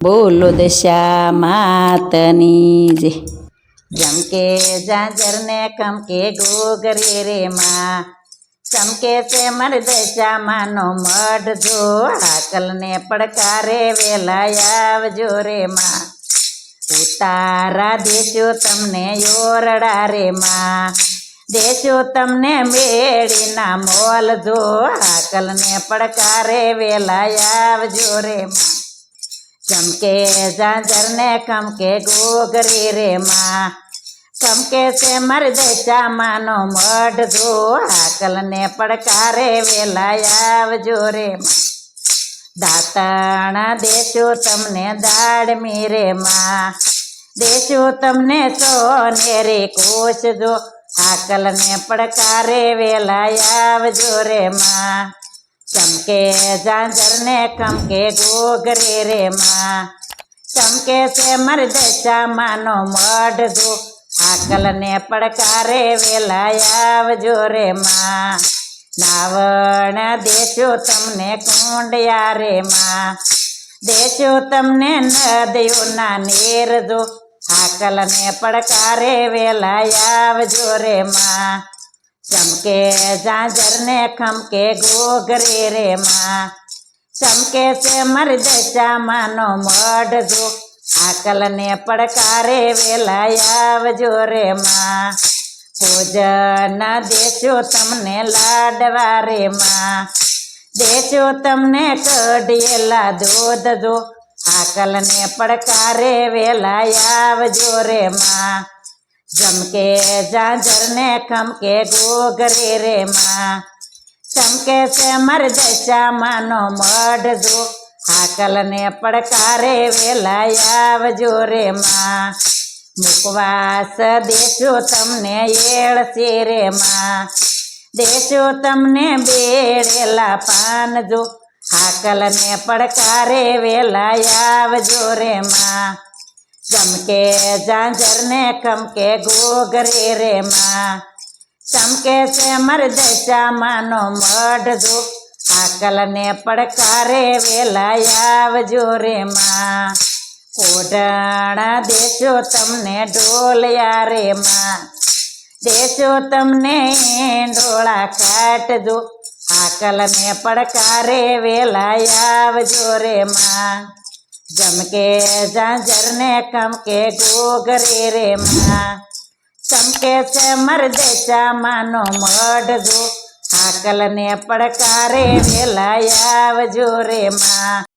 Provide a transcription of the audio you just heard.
બોલો દશા માતની જે જમકે જાજરને કમકે ગોગરે રે માં ચમકે છે મર દશા માનો મઢ જો હાકલને પડકારે વેલા આવજો રે માં ઉતારા દેશો તમને યોરડા રે માં દેશો તમને મેળીના મોલ જો હાકલને પડકારે વેલા આવજો રે માં ચમકે જાજરને કમકે ગોગરી રે માં ચમકે છે મર દેશા માનો મઢ જો હાકલને પડકારે વેલા આવજો રે માં દાતાણા દેશો તમને દાડ મીરે માં દેશો તમને સોનેરી કોશ જો હાકલને પડકારે વેલા આવજો રે માં ચમકે જાજરને કમકે ગોગરે રે માં ચમકે છે મર દશા માનો મઢ જો હાકલને પડકારે વેલા આવજો રે માં નાવણ દેશો તમને કુંડયા રે માં દેશો તમને નદીઓના નીર જો હાકલને પડકારે વેલા આવજો રે માં चमके जाजर ने खमके गोगरे रे माँ। चमके से मर जैसा मानो मड जो। आकल ने पड़कारे वेलायाव जो रे माँ। पूज न देशो तमने लाडवा रे माँ। देशो तमने कडियला दूध जो। आकल ने पड़कारे वेलायाव जो रे माँ। જમકે જાજરને ખમકે ગોગરે રે માં. ચમકે છે મર દશા માનો મઢ જો હાકલને પડકારે વેલા આવજો રે માં. મુકવાસ દેશો તમને એળશે રે માં. દેશો તમને બેડેલા પાન જો હાકલને પડકારે વેલા આવજો રે માં. ચમકે જાજરને કમકે ગોગરે રે માં ચમકે છે મર દશા માનો મઢ જો આકલને પડકારે વેલા આવજો રે માં કોઢાણા દેશો તમને ઢોલયા રે માં દેશો તમને ડોળા કાટજો આકલને પડકારે વેલા આવજો રે માં જમકે જાજરને કમકે ગોગરે રે માં. ચમકે છે મરદે દેશા માનો મઢ જો. હાકલને પડકારે વેલા આવજો રે માં.